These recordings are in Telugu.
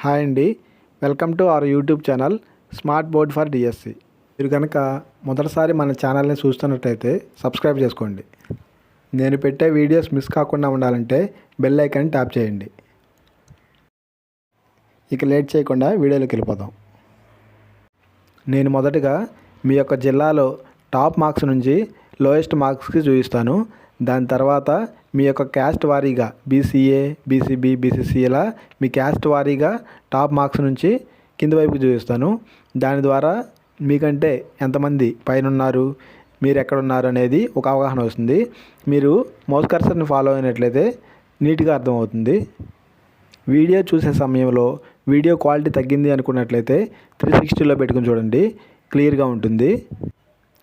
హాయ్ అండి. Welcome to our YouTube channel smart board for DSC. మీరు కనుక మొదటిసారి మన ఛానల్ని చూస్తున్నట్టయితే సబ్స్క్రైబ్ చేసుకోండి. నేను పెట్టే వీడియోస్ మిస్ కాకుండా ఉండాలంటే బెల్ ఐకాన్ ట్యాప్ చేయండి. ఇక లేట్ చేయకుండా వీడియోలోకి వెళ్ళిపోదాం. నేను మొదటగా మీ యొక్క జిల్లాలో టాప్ మార్క్స్ నుంచి లోయెస్ట్ మార్క్స్కి చూపిస్తాను. దాని తర్వాత మీ యొక్క క్యాస్ట్ వారీగా బీసీఏ బీసీబీ బీసీసీలా మీ క్యాస్ట్ వారీగా టాప్ మార్క్స్ నుంచి కింది వైపు చూపిస్తాను. దాని ద్వారా మీకంటే ఎంతమంది పైన ఉన్నారు మీరు ఎక్కడున్నారు అనేది ఒక అవగాహన వస్తుంది. మీరు మౌస్ కర్సర్ని ఫాలో అయినట్లయితే నీట్గా అర్థమవుతుంది. వీడియో చూసే సమయంలో వీడియో క్వాలిటీ తగ్గింది అనుకున్నట్లయితే త్రీ సిక్స్టీలో పెట్టుకుని చూడండి. క్లియర్గా ఉంటుంది.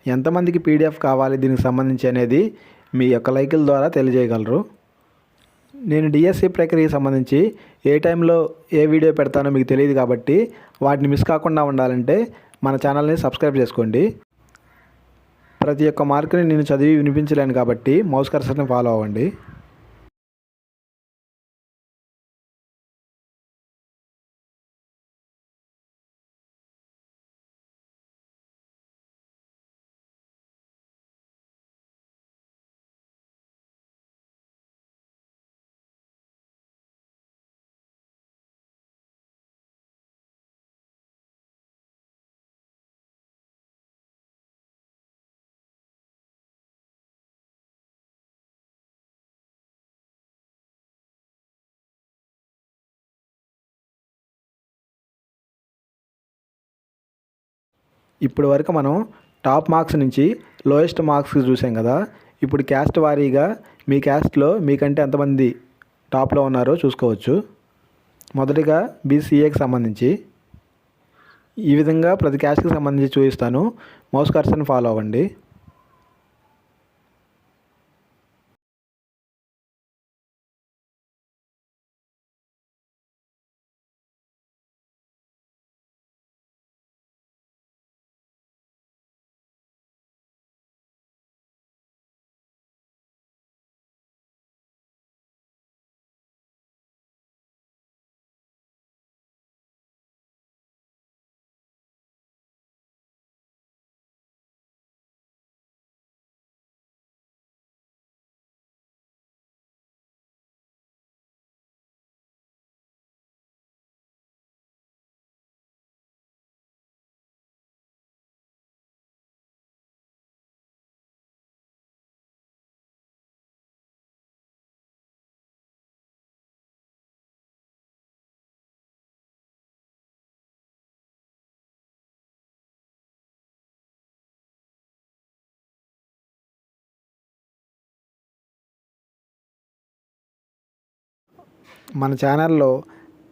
ఎంతమందికి పీడిఎఫ్ కావాలి దీనికి సంబంధించి అనేది మీ యొక్క లైకుల ద్వారా తెలియజేయగలరు. నేను డిఎస్సి ప్రక్రియకి సంబంధించి ఏ టైంలో ఏ వీడియో పెడతానో మీకు తెలియదు కాబట్టి వాటిని మిస్ కాకుండా ఉండాలంటే మన ఛానల్ని సబ్స్క్రైబ్ చేసుకోండి. ప్రతి ఒక్క మార్కుని నేను చదివి వినిపించలేను కాబట్టి మౌస్ కర్సర్ని ఫాలో అవ్వండి. ఇప్పటి వరకు మనం టాప్ మార్క్స్ నుంచి లోయెస్ట్ మార్క్స్ చూసాం కదా. ఇప్పుడు క్యాస్ట్ వారీగా మీ క్యాస్ట్లో మీకంటే ఎంతమంది టాప్లో ఉన్నారో చూసుకోవచ్చు. మొదటిగా బీసీఏకి సంబంధించి. ఈ విధంగా ప్రతి క్యాస్ట్కి సంబంధించి చూపిస్తాను. మోస్ కర్సన్ ఫాలో అవ్వండి. మన ఛానల్లో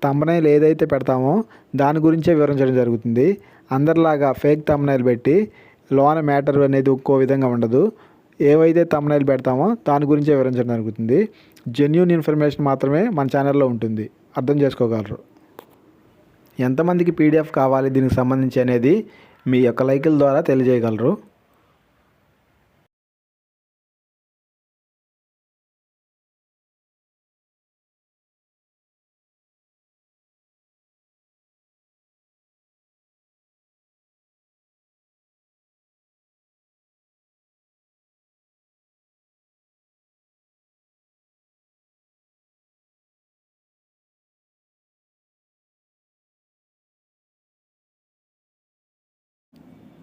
తమ్నైల్ ఏదైతే పెడతామో దాని గురించే వివరించడం జరుగుతుంది. అందరిలాగా ఫేక్ తమ్నైల్ పెట్టి లోన మ్యాటర్ అనేది ఒక్కో విధంగా ఉండదు. ఏవైతే తమ్నైల్ పెడతామో దాని గురించే వివరించడం జరుగుతుంది. జెన్యున్ ఇన్ఫర్మేషన్ మాత్రమే మన ఛానల్లో ఉంటుంది. అర్థం చేసుకోగలరు. ఎంతమందికి పీడిఎఫ్ కావాలి దీనికి సంబంధించి అనేది మీ యొక్క లైకుల ద్వారా తెలియజేయగలరు.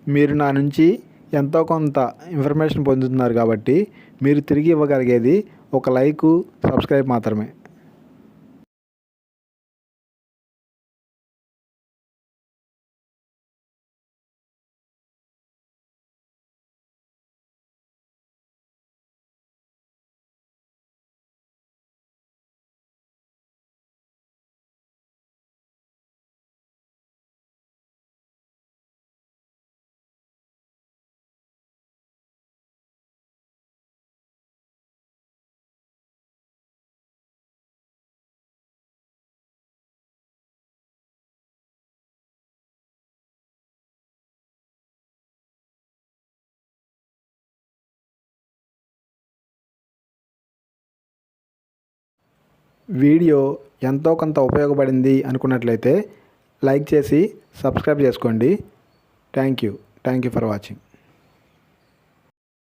మీరు నా నుంచి ఎంతో కొంత ఇన్ఫర్మేషన్ పొందుతున్నారు కాబట్టి మీరు తిరిగి ఇవ్వగలిగేది ఒక లైకు సబ్స్క్రైబ్ మాత్రమే. వీడియో ఎంతో కొంత ఉపయోగపడింది అనుకున్నట్లయితే లైక్ చేసి సబ్స్క్రైబ్ చేసుకోండి. Thank you. Thank you for watching.